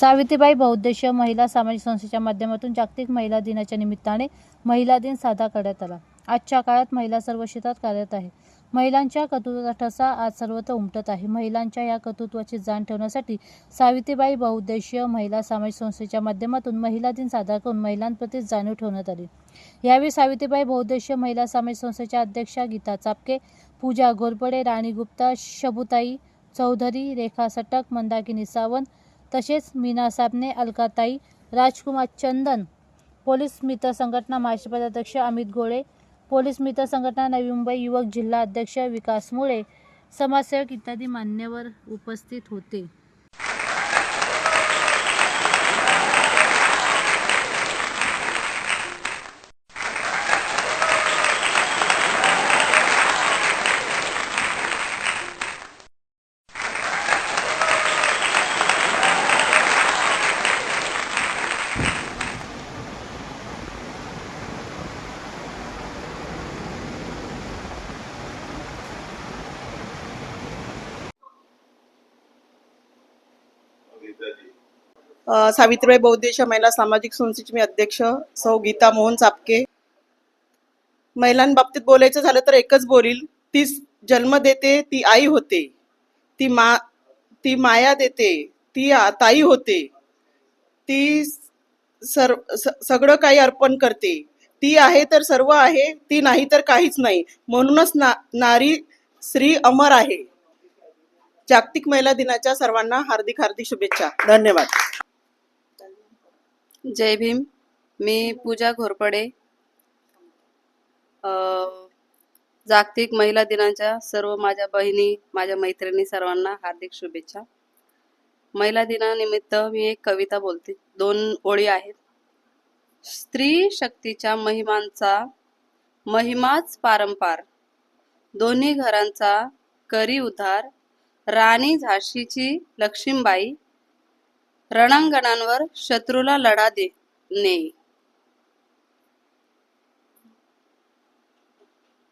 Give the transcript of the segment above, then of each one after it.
सावित्रीबाई बहुउद्देशीय महिला सामाजिक संस्थेच्या माध्यमातून जागतिक महिला दिनाच्या निमित्ताने महिला दिन साजरा करण्यात आला. आजच्या काळात महिला सर्व क्षेत्रात कार्यरत आहे. महिलांच्या कर्तृत्वाचा ठसा आज सर्वत्र उमटत आहे. महिलांच्या या कर्तृत्वाची जाण ठेवण्यासाठी सावित्रीबाई बहुउद्देशीय महिला सामाजिक संस्थेच्या माध्यमातून महिला दिन साजरा करून महिलांप्रती जाणीव ठेवण्यात आली. यावेळी सावित्रीबाई बहुउद्देशीय महिला सामाजिक संस्थेच्या अध्यक्षा गीता चापके पूजा घोरपडे राणी गुप्ता शबुताई चौधरी रेखा सटक मंदाकिनी सावंत तसेच मीना साबणे अलकाताई राजकुमार चंदन पोलीस मित्र संघटना महाराष्ट्र अध्यक्ष अमित गोळे पोलीस मित्र संघटना नवी मुंबई युवक जिल्हा अध्यक्ष विकास मुळे समाजसेवक इत्यादी मान्यवर उपस्थित होते. सावित्रीबाई बौद्धेश महिला सामाजिक संस्थेची मी अध्यक्ष सौ गीता मोहन चापके महिलांबाबतीत बोलायचं झालं तर एकच बोलील ती जन्म देते ती आई होते. ती मा ती माया देते ती ताई होते. ती सर सगळं काही अर्पण करते. ती आहे तर सर्व आहे ती नाही तर काहीच नाही. म्हणूनच ना नारी श्री अमर आहे. जागतिक महिला दिनाच्या सर्वांना हार्दिक हार्दिक शुभेच्छा. धन्यवाद. जय भीम. मी पूजा घोरपडे. जागतिक महिला दिनाच्या सर्व माझ्या बहिणी माझ्या मैत्रिणी सर्वांना हार्दिक शुभेच्छा. महिला दिनानिमित्त मी एक कविता बोलते. दोन ओळी आहेत. स्त्री शक्तीच्या महिमांचा महिमाच पारंपार. दोन्ही घरांचा करी उद्धार. राणी झाशीची लक्ष्मीबाई रणांगणांवर शत्रूला लढा दे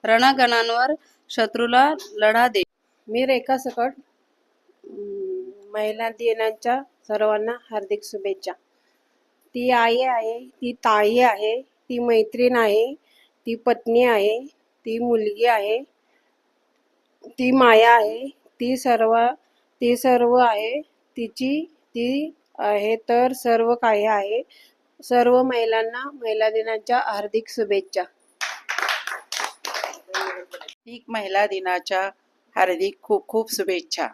रणांगणांवर शत्रूला लढा दे. मी रेखा सकट महिला दिनाच्या सर्वांना हार्दिक शुभेच्छा. ती आई आहे ती ताई आहे ती मैत्रीण आहे ती पत्नी आहे ती मुलगी आहे ती माया आहे ती सर्व ती सर्व आहे तिची ती आहे तर सर्व काही आहे. सर्व महिलांना महिला दिनाच्या हार्दिक शुभेच्छा. महिला दिनाच्या हार्दिक खूप खूप शुभेच्छा.